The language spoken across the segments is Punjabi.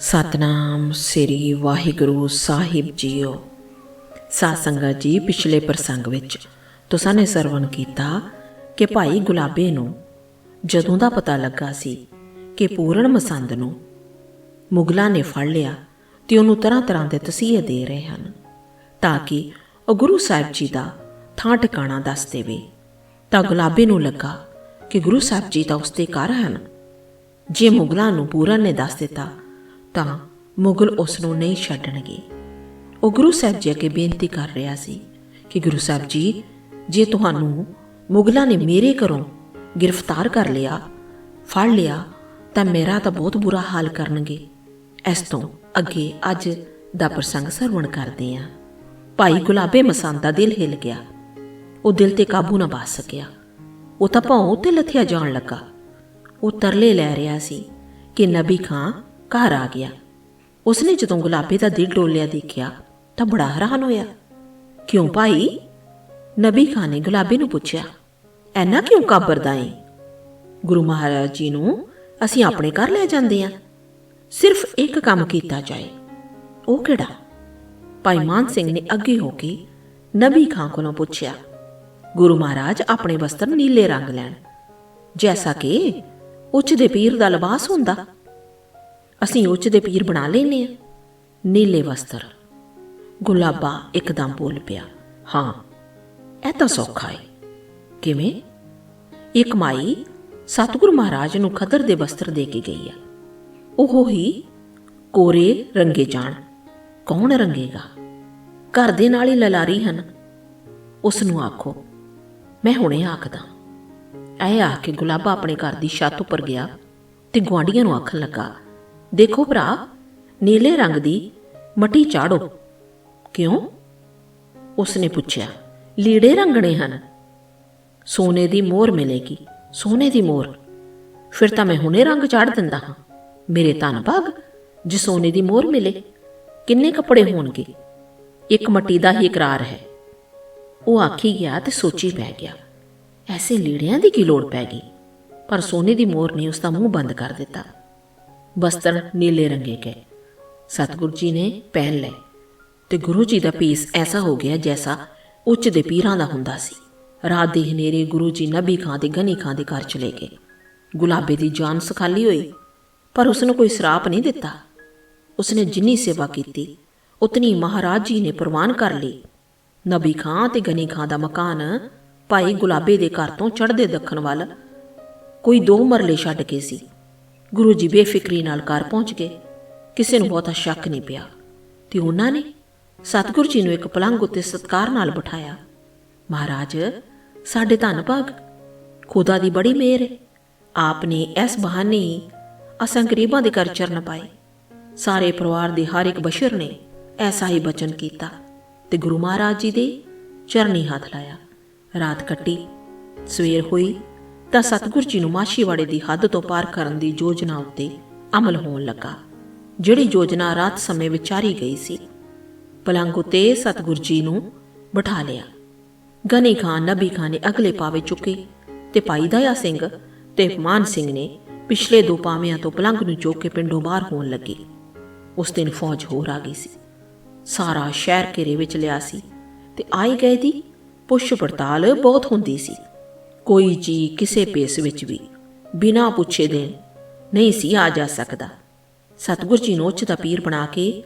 ਸਤਨਾਮ ਸ੍ਰੀ ਵਾਹਿਗੁਰੂ ਸਾਹਿਬ ਜੀਓ। ਸਾਧ ਸੰਗਤ ਜੀ, ਪਿਛਲੇ ਪ੍ਰਸੰਗ ਵਿੱਚ ਤੁਸਾਂ ਨੇ ਸਰਵਣ ਕੀਤਾ ਕਿ ਭਾਈ ਗੁਲਾਬੇ ਨੂੰ ਜਦੋਂ ਦਾ ਪਤਾ ਲੱਗਾ ਸੀ ਕਿ ਪੂਰਨ ਮਸੰਦ ਨੂੰ ਮੁਗਲਾਂ ਨੇ ਫੜ ਲਿਆ ਤੇ ਉਹਨੂੰ ਤਰ੍ਹਾਂ ਤਰ੍ਹਾਂ ਦੇ ਤਸੀਹੇ ਦੇ ਰਹੇ ਹਨ ਤਾਂ ਕਿ ਉਹ ਗੁਰੂ ਸਾਹਿਬ ਜੀ ਦਾ ਥਾਂ ਟਿਕਾਣਾ ਦੱਸ ਦੇਵੇ। ਤਾਂ ਗੁਲਾਬੇ ਨੂੰ ਲੱਗਾ ਕਿ ਗੁਰੂ ਸਾਹਿਬ ਜੀ ਤਾਂ ਉਸਦੇ ਘਰ ਹਨ। ਜੇ ਮੁਗਲਾਂ ਨੂੰ ਪੂਰਨ ਨੇ ਦੱਸ ਦਿੱਤਾ ਤਾਂ ਮੁਗਲ ਉਸ ਨੂੰ ਨਹੀਂ ਛੱਡਣਗੇ। ਉਹ ਗੁਰੂ ਸਾਹਿਬ ਜੀ ਅੱਗੇ ਬੇਨਤੀ ਕਰ ਰਿਹਾ ਸੀ ਕਿ ਗੁਰੂ ਸਾਹਿਬ ਜੀ, ਜੇ ਤੁਹਾਨੂੰ ਮੁਗਲਾਂ ਨੇ ਮੇਰੇ ਘਰੋਂ ਗ੍ਰਿਫਤਾਰ ਕਰ ਲਿਆ, ਫੜ ਲਿਆ, ਤਾਂ ਮੇਰਾ ਤਾਂ ਬਹੁਤ ਬੁਰਾ ਹਾਲ ਕਰਨਗੇ। ਇਸ ਤੋਂ ਅੱਗੇ ਅੱਜ ਦਾ ਪ੍ਰਸੰਗ ਸਰਵਣ ਕਰਦੇ ਹਾਂ। ਭਾਈ ਗੁਲਾਬੇ ਮਸੰਦ ਦਾ ਦਿਲ ਹਿੱਲ ਗਿਆ। ਉਹ ਦਿਲ ਤੇ ਕਾਬੂ ਨਾ ਪਾ ਸਕਿਆ। ਉਹ ਤਾਂ ਭੌਂ ਉੱਤੇ ਲੱਥਿਆ ਜਾਣ ਲੱਗਾ। ਉਹ ਤਰਲੇ ਲੈ ਰਿਹਾ ਸੀ ਕਿ ਨਬੀ ਖਾਂ ਘਰ ਆ ਗਿਆ। ਉਸਨੇ ਜਦੋਂ ਗੁਲਾਬੇ ਦਾ ਦਿਲ ਡੋਲਿਆ ਦੇਖਿਆ ਤਾਂ ਬੜਾ ਹੈਰਾਨ ਹੋਇਆ। ਕਿਉਂ ਭਾਈ? ਨਬੀ ਖਾਂ ਨੇ ਗੁਲਾਬੇ ਨੂੰ ਪੁੱਛਿਆ, ਐਨਾ ਕਿਉਂ ਕਾਬਰਦਾ ਏ? ਗੁਰੂ ਮਹਾਰਾਜ ਜੀ ਨੂੰ ਅਸੀਂ ਆਪਣੇ ਘਰ ਲੈ ਜਾਂਦੇ ਆ। ਸਿਰਫ ਇੱਕ ਕੰਮ ਕੀਤਾ ਜਾਏ। ਉਹ ਕਿਹੜਾ? ਭਾਈ ਮਾਨ ਸਿੰਘ ਨੇ ਅੱਗੇ ਹੋ ਕੇ ਨਬੀ ਖਾਂ ਕੋਲੋਂ ਪੁੱਛਿਆ, ਗੁਰੂ ਮਹਾਰਾਜ ਆਪਣੇ ਵਸਤਰ ਨੀਲੇ ਰੰਗ ਲੈਣ। ਜੈਸਾ ਕਿ ਉੱਚ ਦੇ ਪੀਰ ਦਾ ਲਿਬਾਸ ਹੁੰਦਾ। ਅਸੀਂ ਉੱਚ ਦੇ ਪੀਰ ਬਣਾ ਲੈਨੇ ਆ ਨੀਲੇ ਵਸਤਰ। ਗੁਲਾਬਾ ਇੱਕਦਮ ਬੋਲ ਪਿਆ, ਹਾਂ, ਇਹ ਤਾਂ ਸੌਖਾ ਏ। ਕਿਵੇਂ? ਇੱਕ ਮਾਈ ਸਤਿਗੁਰੂ ਮਹਾਰਾਜ ਨੂੰ ਖਦਰ ਦੇ ਵਸਤਰ ਦੇ ਕੇ ਗਈ ਆ। ਉਹ ਹੀ ਕੋਰੇ ਰੰਗੇ ਜਾਣ। ਕੌਣ ਰੰਗੇਗਾ? ਘਰ ਦੇ ਨਾਲ ਹੀ ਲਲਾਰੀ ਹਨ। ਉਸ ਨੂੰ ਆਖੋ, ਮੈਂ ਹੁਣੇ ਆਖਦਾ ਐ ਆ ਕੇ ਗੁਲਾਬਾ ਆਪਣੇ ਘਰ ਦੀ ਛੱਤ ਉੱਪਰ ਗਿਆ ਤੇ ਗੁਆਂਢੀਆਂ ਨੂੰ ਆਖਣ ਲੱਗਾ ਦੇਖੋ ਭਰਾ, ਨੀਲੇ ਰੰਗ ਦੀ ਮਟੀ ਚਾੜੋ। ਕਿਉਂ? ਉਸਨੇ ਪੁੱਛਿਆ, ਲੀੜੇ ਰੰਗਣੇ ਹਨ। ਸੋਨੇ ਦੀ ਮੋਹਰ ਮਿਲੇਗੀ, ਸੋਨੇ ਦੀ ਮੋਹਰ ਫਿਰ ਤਾਂ ਮੈਂ ਹੁਣੇ ਰੰਗ ਚਾੜ ਦਿੰਦਾ ਹਾਂ। ਮੇਰੇ ਧੰਨ ਭਾਗ ਜੇ ਸੋਨੇ ਦੀ ਮੋਹਰ ਮਿਲੇ, ਕਿੰਨੇ ਕੱਪੜੇ ਹੋਣਗੇ? ਇੱਕ ਮਟੀ ਦਾ ਹੀ ਇਕਰਾਰ ਹੈ। ਉਹ ਆਖੀ ਗਿਆ ਤੇ ਸੋਚੀ ਪੈ ਗਿਆ, ਐਸੇ ਲੀੜਿਆਂ ਦੀ ਕੀ ਲੋੜ ਪੈ ਗਈ? ਪਰ ਸੋਨੇ ਦੀ ਮੋਹਰ ਨੇ ਉਸ ਦਾ ਮੂੰਹ ਬੰਦ ਕਰ ਦਿੱਤਾ। ਬਸਤਰ ਨੀਲੇ ਰੰਗੇ ਗਏ। ਸਤਿਗੁਰੂ ਜੀ ਨੇ ਪਹਿਨ ਲਏ ਤੇ ਗੁਰੂ ਜੀ ਦਾ ਪੀਸ ਐਸਾ ਹੋ ਗਿਆ ਜੈਸਾ ਉੱਚ ਦੇ ਪੀਰਾਂ ਦਾ ਹੁੰਦਾ ਸੀ। ਰਾਤ ਦੇ ਹਨੇਰੇ ਗੁਰੂ ਜੀ ਨਬੀ ਖਾਂ ਤੇ ਗਨੀ ਖਾਂ ਦੇ ਘਰ ਚਲੇ ਗਏ। ਗੁਲਾਬੇ ਦੀ ਜਾਨ ਸਖਾਲੀ ਹੋਈ, ਪਰ ਉਸ ਨੂੰ ਕੋਈ ਸਰਾਪ ਨਹੀਂ ਦਿੱਤਾ। ਉਸਨੇ ਜਿੰਨੀ ਸੇਵਾ ਕੀਤੀ, ਉਤਨੀ ਮਹਾਰਾਜ ਜੀ ਨੇ ਪ੍ਰਵਾਨ ਕਰ ਲਈ। ਨਬੀ ਖਾਂ ਤੇ ਗਨੀ ਖਾਂ ਦਾ ਮਕਾਨ ਭਾਈ ਗੁਲਾਬੇ ਦੇ ਘਰ ਤੋਂ ਚੜ੍ਹਦੇ ਦੱਖਣ ਵੱਲ ਕੋਈ ਦੋ ਮਰਲੇ ਛੱਡ ਕੇ ਸੀ। ਗੁਰੂ ਜੀ ਬੇਫਿਕਰੀ ਨਾਲ ਘਰ ਪਹੁੰਚ ਗਏ। ਕਿਸੇ ਨੂੰ ਬਹੁਤਾ ਸ਼ੱਕ ਨਹੀਂ ਪਿਆ। ਤੇ ਉਹਨਾਂ ਨੇ ਸਤਿਗੁਰੂ ਜੀ ਨੂੰ ਇੱਕ ਪਲੰਘ ਉੱਤੇ ਸਤਕਾਰ ਨਾਲ ਬਿਠਾਇਆ। ਮਹਾਰਾਜ, ਸਾਡੇ ਧੰਨ ਭਾਗ, ਖੁਦਾ ਦੀ ਬੜੀ ਮਿਹਰ ਹੈ ਆਪ ਨੇ ਇਸ ਬਹਾਨੇ ਹੀ ਅਸਾਂ ਗਰੀਬਾਂ ਦੇ ਘਰ ਚਰਨ ਪਾਏ। ਸਾਰੇ ਪਰਿਵਾਰ ਦੇ ਹਰ ਇੱਕ ਬਸ਼ਰ ਨੇ ਐਸਾ ਹੀ ਬਚਨ ਕੀਤਾ ਤੇ ਗੁਰੂ ਮਹਾਰਾਜ ਜੀ ਦੇ ਚਰਨੀ ਹੱਥ ਲਾਇਆ। ਰਾਤ ਕੱਟੀ, ਸਵੇਰ ਹੋਈ ਤਾਂ ਸਤਿਗੁਰ ਜੀ ਨੂੰ ਮਾਛੀਵਾੜੇ ਦੀ ਹੱਦ ਤੋਂ ਪਾਰ ਕਰਨ ਦੀ ਯੋਜਨਾ ਉੱਤੇ ਅਮਲ ਹੋਣ ਲੱਗਾ, ਜਿਹੜੀ ਯੋਜਨਾ ਰਾਤ ਸਮੇਂ ਵਿਚਾਰੀ ਗਈ ਸੀ। ਪਲੰਗ ਉਤੇ ਸਤਿਗੁਰ ਜੀ ਨੂੰ ਬਿਠਾ ਲਿਆ। ਗਨੀ ਖਾਨ, ਨਬੀ ਖਾਨ ਨੇ ਅਗਲੇ ਪਾਵੇ ਚੁੱਕੇ ਤੇ ਭਾਈ ਦਇਆ ਸਿੰਘ ਤੇ ਮਾਨ ਸਿੰਘ ਨੇ ਪਿਛਲੇ ਦੋ ਪਾਵਿਆਂ ਤੋਂ ਪਲੰਗ ਨੂੰ ਚੁੱਕ ਕੇ ਪਿੰਡੋਂ ਬਾਹਰ ਹੋਣ ਲੱਗੇ। ਉਸ ਦਿਨ ਫੌਜ ਹੋਰ ਆ ਗਈ ਸੀ। ਸਾਰਾ ਸ਼ਹਿਰ ਘੇਰੇ ਵਿੱਚ ਲਿਆ ਸੀ ਤੇ ਆਏ ਗਏ ਦੀ ਪੁੱਛ ਪੜਤਾਲ ਬਹੁਤ ਹੁੰਦੀ ਸੀ। ਕੋਈ ਜੀ ਕਿਸੇ ਪੇਸ ਵਿੱਚ ਵੀ ਬਿਨਾਂ ਪੁੱਛੇ ਦੇ ਨਹੀਂ ਸੀ ਆ ਜਾ ਸਕਦਾ। ਸਤਿਗੁਰ ਜੀ ਨੂੰ ਉੱਚ ਦਾ ਪੀਰ ਬਣਾ ਕੇ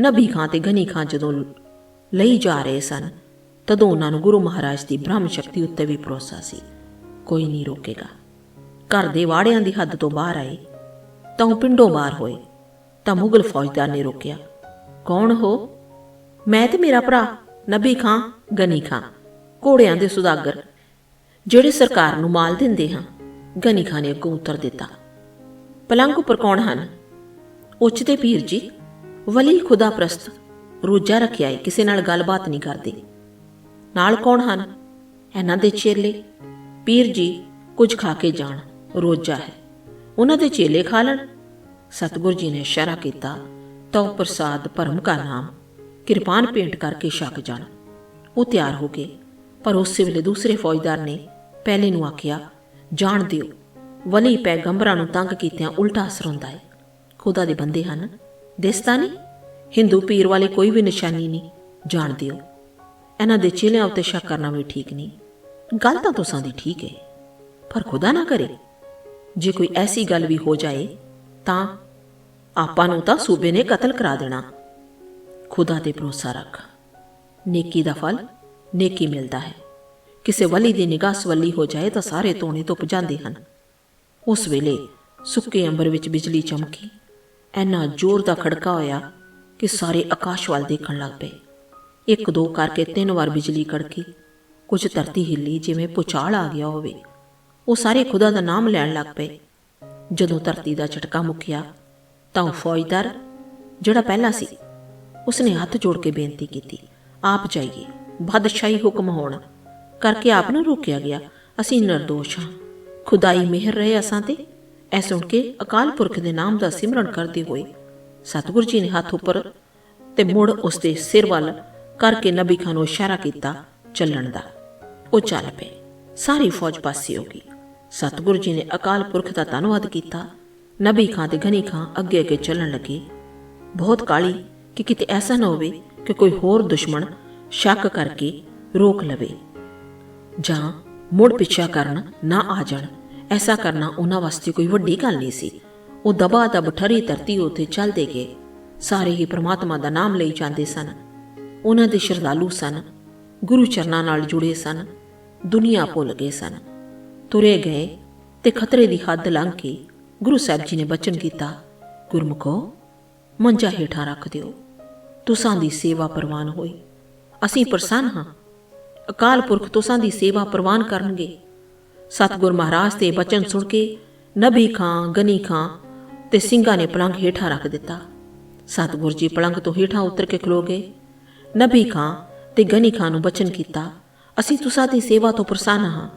ਨਬੀ ਖਾਂ ਤੇ ਗਨੀ ਖਾਂ ਜਦੋਂ ਲਈ ਜਾ ਰਹੇ ਸਨ, ਤਦੋਂ ਉਹਨਾਂ ਨੂੰ ਗੁਰੂ ਮਹਾਰਾਜ ਦੀ ਬ੍ਰਹਮ ਸ਼ਕਤੀ ਉੱਤੇ ਵੀ ਭਰੋਸਾ ਸੀ। ਕੋਈ ਨਹੀਂ ਰੋਕੇਗਾ। ਘਰ ਦੇ ਵਾੜਿਆਂ ਦੀ ਹੱਦ ਤੋਂ ਬਾਹਰ ਆਏ, ਤਾਂ ਉਹ ਪਿੰਡੋਂ ਬਾਹਰ ਹੋਏ, ਤਾਂ ਮੁਗਲ ਫੌਜਦਾਰ ਨੇ ਰੋਕਿਆ, ਕੌਣ ਹੋ? ਮੈਂ ਤੇ ਮੇਰਾ ਭਰਾ, ਨਬੀ ਖਾਂ, ਗਨੀ ਖਾਂ, ਘੋੜਿਆਂ ਦੇ ਸੁਦਾਗਰ ਜਿਹੜੇ ਸਰਕਾਰ ਨੂੰ ਮਾਲ ਦਿੰਦੇ ਹਾਂ, ਗਨੀ ਖਾਂ ਨੇ ਅੱਗੋਂ ਉੱਤਰ ਦਿੱਤਾ। ਪਲੰਗ ਉੱਪਰ ਕੌਣ ਹਨ? ਉੱਚ ਦੇ ਪੀਰ ਜੀ ਵਲੀ ਖੁਦਾ ਪ੍ਰਸਤ, ਰੋਜਾ ਰੱਖਿਆ ਹੈ ਕਿਸੇ ਨਾਲ ਗੱਲਬਾਤ ਨਹੀਂ ਕਰਦੇ। ਨਾਲ ਕੌਣ ਹਨ? ਇਹਨਾਂ ਦੇ ਚੇਲੇ। ਪੀਰ ਜੀ, ਕੁਝ ਖਾ ਕੇ ਜਾਣ, ਰੋਜਾ ਹੈ। ਉਹਨਾਂ ਦੇ ਚੇਲੇ ਖਾ ਲੈਣ। ਸਤਿਗੁਰੂ ਜੀ ਨੇ ਇਸ਼ਾਰਾ ਕੀਤਾ, ਤਉ ਪ੍ਰਸਾਦ ਭਰਮ ਕਾ ਨਾਮ, ਕਿਰਪਾਨ ਪੇਂਟ ਕਰਕੇ ਛਕ ਜਾਣ। ਉਹ ਤਿਆਰ ਹੋ ਗਏ ਪਰ ਉਸੇ ਵੇਲੇ ਦੂਸਰੇ ਫੌਜਦਾਰ ਨੇ ਪਹਿਲੇ ਨੂੰ ਆਖਿਆ, ਜਾਣ ਦਿਓ। ਵਲੀ ਪੈਗੰਬਰਾਂ ਨੂੰ ਤੰਗ ਕੀਤਿਆਂ ਉਲਟਾ ਅਸਰ ਹੁੰਦਾ ਹੈ ਖੁਦਾ ਦੇ ਬੰਦੇ ਹਨ ਦਿਸਦਾ ਨਹੀਂ ਹਿੰਦੂ ਪੀਰ ਵਾਲੇ ਕੋਈ ਵੀ ਨਿਸ਼ਾਨੀ ਨਹੀਂ। ਜਾਣ ਦਿਓ। ਇਹਨਾਂ ਦੇ ਚੇਲਿਆਂ ਉੱਤੇ ਸ਼ੱਕ ਕਰਨਾ ਵੀ ਠੀਕ ਨਹੀਂ। ਗੱਲ ਤਾਂ ਤੁਸਾਂ ਦੀ ਠੀਕ ਹੈ ਪਰ ਖੁਦਾ ਨਾ ਕਰੇ। ਜੇ ਕੋਈ ਐਸੀ ਗੱਲ ਵੀ ਹੋ ਜਾਏ, ਤਾਂ ਆਪਾਂ ਨੂੰ ਤਾਂ ਸੂਬੇ ਨੇ ਕਤਲ ਕਰਾ ਦੇਣਾ। ਖੁਦਾ ਤੇ ਭਰੋਸਾ ਰੱਖ। ਨੇਕੀ ਦਾ ਫਲ ਨੇਕੀ ਮਿਲਦਾ ਹੈ। ਕਿਸੇ ਵਲੀ ਦੀ ਨਿਗਾਹ ਸਵੱਲੀ ਹੋ ਜਾਏ ਤਾਂ ਸਾਰੇ ਤੋਣੇ ਧੁੱਪ ਜਾਂਦੇ ਹਨ। ਉਸ ਵੇਲੇ ਸੁੱਕੇ ਅੰਬਰ ਵਿੱਚ ਬਿਜਲੀ ਚਮਕੀ। ਐਨਾ ਜ਼ੋਰ ਦਾ ਖੜਕਾ ਹੋਇਆ ਕਿ ਸਾਰੇ ਆਕਾਸ਼ ਵੱਲ ਦੇਖਣ ਲੱਗ ਪਏ। ਇੱਕ ਦੋ ਕਰਕੇ ਤਿੰਨ ਵਾਰ ਬਿਜਲੀ ਕੜਕੀ। ਕੁਝ ਧਰਤੀ ਹਿੱਲੀ ਜਿਵੇਂ ਪੁਚਾਲ ਆ ਗਿਆ ਹੋਵੇ। ਉਹ ਸਾਰੇ ਖੁਦਾ ਦਾ ਨਾਮ ਲੈਣ ਲੱਗ ਪਏ। ਜਦੋਂ ਧਰਤੀ ਦਾ ਝਟਕਾ ਮੁੱਕਿਆ ਤਾਂ ਉਹ ਫੌਜਦਾਰ, ਜਿਹੜਾ ਪਹਿਲਾਂ ਸੀ, ਉਸਨੇ ਹੱਥ ਜੋੜ ਕੇ ਬੇਨਤੀ ਕੀਤੀ, ਆਪ ਜਾਈਏ, ਬਾਦਸ਼ਾਹੀ ਹੁਕਮ ਹੋਣ। ਕਰਕੇ ਆਪ ਨੂੰ ਰੋਕਿਆ ਗਿਆ। ਅਸੀਂ ਨਿਰਦੋਸ਼ ਹਾਂ। ਖੁਦਾਈ ਮਿਹਰ ਰਹੇ ਅਸਾਂ ਤੇ। ਐ ਸੁਣ ਕੇ ਅਕਾਲ ਪੁਰਖ ਦੇ ਨਾਮ ਦਾ ਸਿਮਰਨ ਕਰਦੇ ਹੋਏ ਸਤਿਗੁਰੂ ਜੀ ਨੇ ਹੱਥ ਉੱਪਰ ਤੇ ਮੁੜ ਉਸ ਦੇ ਸਿਰ ਵੱਲ ਕਰਕੇ ਨਬੀ ਖਾਨ ਨੂੰ ਇਸ਼ਾਰਾ ਕੀਤਾ ਚੱਲਣ ਦਾ। ਉਹ ਚੱਲ ਪਏ। ਸਾਰੀ ਫੌਜ ਪਾਸੇ ਹੋ ਗਈ। ਸਤਿਗੁਰੂ ਜੀ ਨੇ ਅਕਾਲ ਪੁਰਖ ਦਾ ਧੰਨਵਾਦ ਕੀਤਾ। ਨਬੀ ਖਾਨ ਤੇ ਘਨੀ ਖਾਨ ਅੱਗੇ ਅੱਗੇ ਚੱਲਣ ਲੱਗੇ। ਬਹੁਤ ਕਾਲੀ ਕਿ ਕਿਤੇ ਐਸਾ ਨਾ ਹੋਵੇ ਕਿ ਕੋਈ ਹੋਰ ਦੁਸ਼ਮਣ ਸ਼ੱਕ ਕਰਕੇ ਰੋਕ ਲਵੇ। ਜਾਂ ਮੁੜ ਪਿੱਛਾ ਕਰਨ ਨਾ ਆ ਜਾਣ। ਐਸਾ ਕਰਨਾ ਉਹਨਾਂ ਵਾਸਤੇ ਕੋਈ ਵੱਡੀ ਗੱਲ ਨਹੀਂ ਸੀ। ਉਹ ਦਬਾ ਦਬ ਠਰੀ ਧਰਤੀ ਉਤੇ ਚੱਲਦੇ ਗਏ। ਸਾਰੇ ਹੀ ਪ੍ਰਮਾਤਮਾ ਦਾ ਨਾਮ ਲਈ ਜਾਂਦੇ ਸਨ। ਉਹਨਾਂ ਦੇ ਸ਼ਰਧਾਲੂ ਸਨ। ਗੁਰੂ ਚਰਨਾਂ ਨਾਲ ਜੁੜੇ ਸਨ। ਦੁਨੀਆ ਭੁੱਲ ਗਏ ਸਨ। ਤੁਰੇ ਗਏ ਤੇ ਖਤਰੇ ਦੀ ਹੱਦ ਲੰਘ ਕੇ ਗੁਰੂ ਸਾਹਿਬ ਜੀ ਨੇ ਬਚਨ ਕੀਤਾ, ਗੁਰਮੁਖੋ, ਮੰਜਾ ਹੇਠਾਂ ਰੱਖ ਦਿਓ। ਤੁਸਾਂ ਦੀ ਸੇਵਾ ਪ੍ਰਵਾਨ ਹੋਈ। ਅਸੀਂ ਪ੍ਰਸੰਨ ਹਾਂ। ਅਕਾਲ ਪੁਰਖ ਤੁਸਾਂ ਦੀ ਸੇਵਾ ਪ੍ਰਵਾਨ ਕਰਨਗੇ। ਸਤਿਗੁਰ ਮਹਾਰਾਜ ਦੇ ਬਚਨ ਸੁਣ ਕੇ ਨਬੀ ਖਾਂ, ਗਨੀ ਖਾਂ ਤੇ ਸਿੰਘਾਂ ਨੇ ਪਲੰਗ ਹੇਠਾਂ ਰੱਖ ਦਿੱਤਾ। ਸਤਿਗੁਰ ਜੀ ਪਲੰਘ ਤੋਂ ਹੇਠਾਂ ਉਤਰ ਕੇ ਖਲੋ ਗਏ। ਨਬੀ ਖਾਂ ਤੇ ਗਨੀ ਖਾਂ ਨੂੰ ਬਚਨ ਕੀਤਾ, ਅਸੀਂ ਤੁਸਾਂ ਦੀ ਸੇਵਾ ਤੋਂ ਪ੍ਰਸੰਨ ਹਾਂ।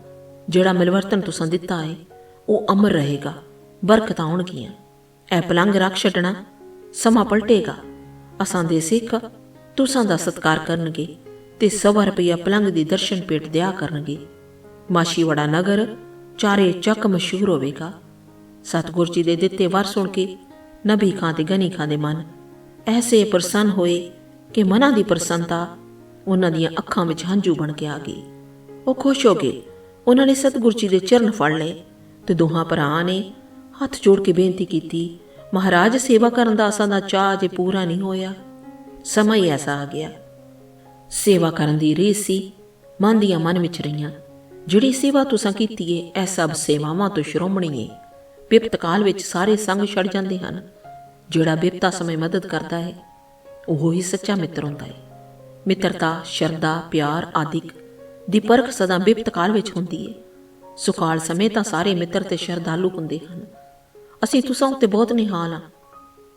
ਜਿਹੜਾ ਮਿਲਵਰਤਨ ਤੁਸਾਂ ਦਿੱਤਾ ਹੈ ਉਹ ਅਮਰ ਰਹੇਗਾ, ਬਰਕਤਾਂ ਆਉਣਗੀਆਂ। ਇਹ ਪਲੰਘ ਰੱਖ ਛੱਡਣਾ ਸਮਾਂ ਪਲਟੇਗਾ। ਅਸਾਂ ਦੇ ਸਿੱਖ ਤੁਸਾਂ ਦਾ ਸਤਕਾਰ ਕਰਨਗੇ। ਤੇ ਸਵਾ ਰੁਪਈਆ ਪਲੰਗ ਦੀ ਦਰਸ਼ਨ ਪੇਟ ਦਿਆ ਕਰਨਗੇ। ਮਾਸ਼ੀਵਾੜਾ ਨਗਰ ਚਾਰੇ ਚੱਕ ਮਸ਼ਹੂਰ ਹੋਵੇਗਾ। ਸਤਿਗੁਰ ਜੀ ਦੇ ਦਿੱਤੇ ਵਰ ਸੁਣ ਕੇ ਨਬੀ ਖਾਂ ਤੇ ਗਨੀ ਖਾਂ ਦੇ ਮਨ ਐਸੇ ਪ੍ਰਸੰਨ ਹੋਏ ਕਿ ਮਨਾਂ ਦੀ ਪ੍ਰਸੰਨਤਾ ਉਹਨਾਂ ਦੀਆਂ ਅੱਖਾਂ ਵਿੱਚ ਹੰਝੂ ਬਣ ਕੇ ਆ ਗਈ। ਉਹ ਖੁਸ਼ ਹੋ ਗਏ। ਉਹਨਾਂ ਨੇ ਸਤਿਗੁਰ ਜੀ ਦੇ ਚਰਨ ਫੜ ਲਏ ਤੇ ਦੋਹਾਂ ਭਰਾ ਨੇ ਹੱਥ ਜੋੜ ਕੇ ਬੇਨਤੀ ਕੀਤੀ, ਮਹਾਰਾਜ, ਸੇਵਾ ਕਰਨ ਦਾ ਅਸਾਂ ਦਾ ਚਾਹ ਜੇ ਪੂਰਾ ਨਹੀਂ ਹੋਇਆ। ਸਮਾਂ ਹੀ ਐਸਾ ਆ ਗਿਆ। ਸੇਵਾ ਕਰਨ ਦੀ ਰੀਸ ਸੀ। ਮਨ ਦੀਆਂ ਮਨ ਵਿੱਚ ਰਹੀਆਂ, ਜਿਹੜੀ ਸੇਵਾ ਤੁਸੀਂ ਕੀਤੀ ਏ, ਇਹ ਸਭ ਸੇਵਾਵਾਂ ਤੋਂ ਸ਼੍ਰੋਮਣੀ ਏ। ਬਿਪਤ ਕਾਲ ਵਿੱਚ ਸਾਰੇ ਸੰਗ ਛੱਡ ਜਾਂਦੇ ਹਨ। ਜਿਹੜਾ ਬਿਪਤਾ ਸਮੇਂ ਮਦਦ ਕਰਦਾ ਹੈ ਉਹ ਹੀ ਸੱਚਾ ਮਿੱਤਰ ਹੁੰਦਾ ਹੈ ਮਿੱਤਰਤਾ, ਸ਼ਰਧਾ, ਪਿਆਰ ਆਦਿਕ ਦੀ ਪਰਖ ਸਦਾ ਬਿਪਤ ਕਾਲ ਵਿੱਚ ਹੁੰਦੀ ਏ। ਸੁਖਾਲ ਸਮੇਂ ਤਾਂ ਸਾਰੇ ਮਿੱਤਰ ਤੇ ਸ਼ਰਧਾਲੂ ਹੁੰਦੇ ਹਨ। ਅਸੀਂ ਤੁਸਾਂ ਉੱਤੇ ਬਹੁਤ ਨਿਹਾਲ ਹਾਂ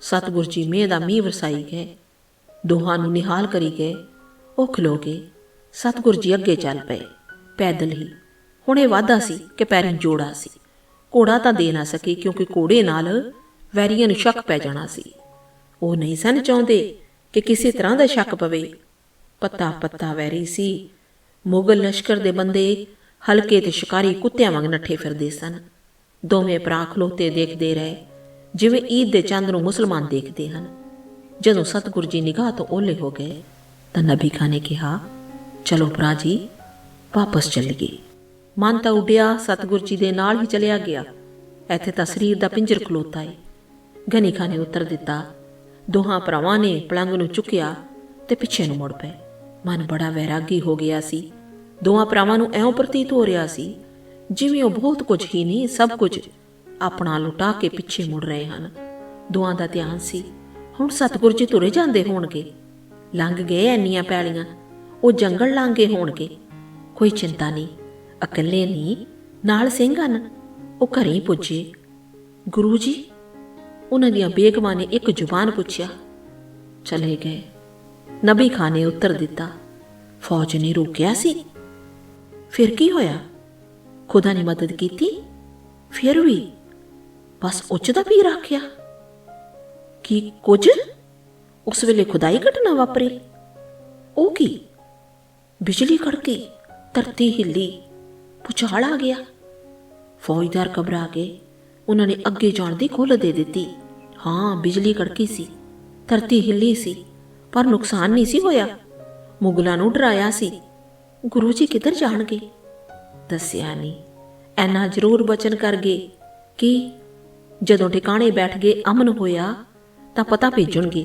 ਸਤਿਗੁਰ ਜੀ ਮੇਹ ਦਾ ਮੀਂਹ ਵਰਸਾਈ ਗਏ। ਦੋਹਾਂ ਨੂੰ ਨਿਹਾਲ ਕਰੀ ਗਏ। ਉਹ ਖਲੋ ਗਏ ਸਤਿਗੁਰ ਜੀ ਅੱਗੇ ਚੱਲ ਪਏ। ਪੈਦਲ ਹੀ। ਹੁਣ ਇਹ ਵਾਧਾ ਸੀ ਕਿ ਪੈਰਾਂ ਜੋੜਾ ਸੀ। ਘੋੜਾ ਤਾਂ ਦੇ ਨਾ ਸਕੇ ਕਿਉਂਕਿ ਘੋੜੇ ਨਾਲ ਵੈਰੀਆਂ ਨੂੰ ਸ਼ੱਕ ਪੈ ਜਾਣਾ ਸੀ। ਉਹ ਨਹੀਂ ਸਨ ਚਾਹੁੰਦੇ ਕਿ ਕਿਸੇ ਤਰ੍ਹਾਂ ਦਾ ਸ਼ੱਕ ਪਵੇ। ਪੱਤਾ ਪੱਤਾ ਵੈਰੀ ਸੀ। ਮੁਗਲ ਲਸ਼ਕਰ ਦੇ ਬੰਦੇ ਹਲਕੇ ਤੇ ਸ਼ਿਕਾਰੀ ਕੁੱਤਿਆਂ ਵਾਂਗ ਨੱਠੇ ਫਿਰਦੇ ਸਨ। ਦੋਵੇਂ ਭਰਾ ਖਲੋਤੇ ਦੇਖਦੇ ਰਹੇ, ਜਿਵੇਂ ਈਦ ਦੇ ਚੰਦ ਨੂੰ ਮੁਸਲਮਾਨ ਦੇਖਦੇ ਹਨ। ਜਦੋਂ ਸਤਿਗੁਰ ਜੀ ਨਿਗਾਹ ਤੋਂ ਓਲੇ ਹੋ ਗਏ ਤਾਂ ਨਬੀ ਖਾਨ ਨੇ ਕਿਹਾ, ਚਲੋ ਭਰਾ ਜੀ, ਵਾਪਸ ਚੱਲੀਏ। ਮਨ ਤਾਂ ਉੱਡਿਆ, ਸਤਿਗੁਰ ਜੀ ਦੇ ਨਾਲ ਹੀ ਚਲਿਆ ਗਿਆ। ਇੱਥੇ ਤਾਂ ਸਰੀਰ ਦਾ ਪਿੰਜਰ ਖਲੋਤਾ ਏ। ਗਨੀ ਖਾਨ ਨੇ ਉੱਤਰ ਦਿੱਤਾ, ਦੋਹਾਂ ਭਰਾਵਾਂ ਨੇ ਪਲੰਗ ਨੂੰ ਚੁੱਕਿਆ ਤੇ ਪਿੱਛੇ ਨੂੰ ਮੁੜ ਪਏ। ਮਨ ਬੜਾ ਵੈਰਾਗੀ ਹੋ ਗਿਆ ਸੀ। ਦੋਹਾਂ ਭਰਾਵਾਂ ਨੂੰ ਐਉਂ ਪ੍ਰਤੀਤ ਹੋ ਰਿਹਾ ਸੀ, ਜਿਵੇਂ ਉਹ ਬਹੁਤ ਕੁਝ ਹੀ ਨਹੀਂ, ਸਭ ਕੁਝ ਆਪਣਾ ਲੁਟਾ ਕੇ ਪਿੱਛੇ ਮੁੜ ਰਹੇ ਹਨ। ਦੋਹਾਂ ਦਾ ਧਿਆਨ ਸੀ, ਹੁਣ ਸਤਿਗੁਰ ਜੀ ਤੁਰੇ ਜਾਂਦੇ ਹੋਣਗੇ। ਲੰਘ ਗਏ ਐਨੀਆਂ ਪੈਲੀਆਂ। ਉਹ ਜੰਗਲ ਲਾਂਗੇ ਹੋਣਗੇ। ਕੋਈ ਚਿੰਤਾ ਨਹੀਂ, ਇਕੱਲੇ ਨਹੀਂ, ਨਾਲ ਸਿੰਘ ਹਨ। ਉਹ ਘਰੇ ਪੁੱਜੇ। ਗੁਰੂ ਜੀ, ਉਹਨਾਂ ਦੀਆਂ ਬੇਗਮਾਂ ਨੇ ਇੱਕ ਜ਼ੁਬਾਨ ਪੁੱਛਿਆ। ਚਲੇ ਗਏ। ਨਬੀ ਖਾਨ ਨੇ ਉੱਤਰ ਦਿੱਤਾ, ਫੌਜ ਨੇ ਰੋਕਿਆ ਸੀ। ਫਿਰ ਕੀ ਹੋਇਆ? ਖੁਦਾ ਨੇ ਮਦਦ ਕੀਤੀ? ਫਿਰ ਵੀ ਬਸ ਉੱਚ ਦਾ ਪੀਰ ਰੱਖਿਆ ਕੀ ਕੁਝ? ਉਸ ਵੇਲੇ ਖੁਦਾਈ ਘਟਨਾ ਵਾਪਰੀ। ਉਹ ਕੀ? ਬਿਜਲੀ ਕੜਕੀ ਧਰਤੀ ਹਿੱਲੀ, ਪੁਚਾਲ ਆ ਗਿਆ। ਫੌਜਦਾਰ ਘਬਰਾ ਕੇ ਉਹਨਾਂ ਨੇ ਅੱਗੇ ਜਾਣ ਦੀ ਖੁੱਲ ਦੇ ਦਿੱਤੀ। ਹਾਂ, ਬਿਜਲੀ ਕੜਕੀ ਸੀ, ਧਰਤੀ ਹਿੱਲੀ ਸੀ, ਪਰ ਨੁਕਸਾਨ ਨਹੀਂ ਸੀ ਹੋਇਆ। ਮੁਗਲਾਂ ਨੂੰ ਡਰਾਇਆ ਸੀ। ਗੁਰੂ ਜੀ ਕਿੱਧਰ ਜਾਣਗੇ? ਦੱਸਿਆ ਨਹੀਂ। ਐਨਾ ਜ਼ਰੂਰ ਬਚਨ ਕਰ ਗਏ ਕਿ ਜਦੋਂ ਟਿਕਾਣੇ ਬੈਠ ਗਏ, ਅਮਨ ਹੋਇਆ ਤਾਂ ਪਤਾ ਭੇਜਣਗੇ।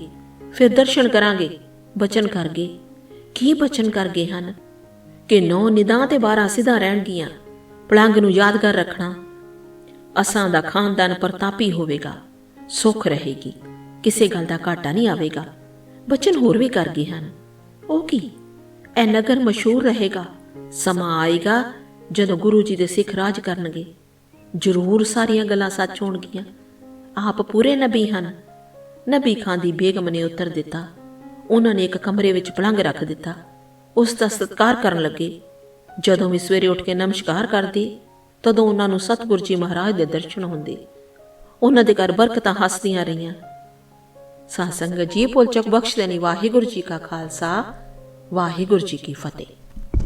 ਫਿਰ ਦਰਸ਼ਨ ਕਰਾਂਗੇ, ਬਚਨ ਕਰ ਗਏ ਕੀ ਬਚਨ ਕਰ ਗਏ ਹਨ? ਕਿ ਨੌ ਨਿਦਾਂ ਤੇ 12 ਸਿੱਧਾ ਰਹਿਣਗੀਆਂ, ਪਲੰਗ ਨੂੰ ਯਾਦਗਾਰ ਰੱਖਣਾ। ਅਸਾਂ ਦਾ ਖਾਨਦਾਨ ਪ੍ਰਤਾਪੀ ਹੋਵੇਗਾ, ਸੁਖ ਰਹੇਗੀ, ਕਿਸੇ ਗੱਲ ਦਾ ਘਾਟਾ ਨਹੀਂ ਆਵੇਗਾ। ਬਚਨ ਹੋਰ ਵੀ ਕਰ ਗਏ ਹਨ। ਉਹ ਕੀ? ਇਹ ਨਗਰ ਮਸ਼ਹੂਰ ਰਹੇਗਾ, ਸਮਾਂ ਆਏਗਾ ਜਦੋਂ ਗੁਰੂ ਜੀ ਦੇ ਸਿੱਖ ਰਾਜ ਕਰਨਗੇ। ਜ਼ਰੂਰ ਸਾਰੀਆਂ ਗੱਲਾਂ ਸੱਚ ਹੋਣਗੀਆਂ। ਆਪ ਪੂਰੇ ਨਬੀ ਹਨ। ਨਬੀ ਖਾਨ ਦੀ ਬੇਗਮ ਨੇ ਉੱਤਰ ਦਿੱਤਾ। ਉਹਨਾਂ ਨੇ ਇੱਕ ਕਮਰੇ ਵਿੱਚ ਪਲੰਗ ਰੱਖ ਦਿੱਤਾ। ਉਸ ਦਾ ਸਤਿਕਾਰ ਕਰਨ ਲੱਗੇ। ਜਦੋਂ ਵੀ ਸਵੇਰੇ ਉੱਠ ਕੇ ਨਮਸਕਾਰ ਕਰਦੇ, ਤਦੋਂ ਉਹਨਾਂ ਨੂੰ ਸਤਿਗੁਰ ਜੀ ਮਹਾਰਾਜ ਦੇ ਦਰਸ਼ਨ ਹੁੰਦੇ। ਉਹਨਾਂ ਦੇ ਘਰ ਬਰਕਤਾਂ ਹੱਸਦੀਆਂ ਰਹੀਆਂ। ਸਾਧ ਸੰਗਤ ਜੀ ਪੁੱਲ ਚੱਕ ਬਖਸ਼ ਦੇਣੀ ਵਾਹਿਗੁਰੂ ਜੀ ਕਾ ਖਾਲਸਾ, ਵਾਹਿਗੁਰੂ ਜੀ ਕੀ ਫਤਿਹ।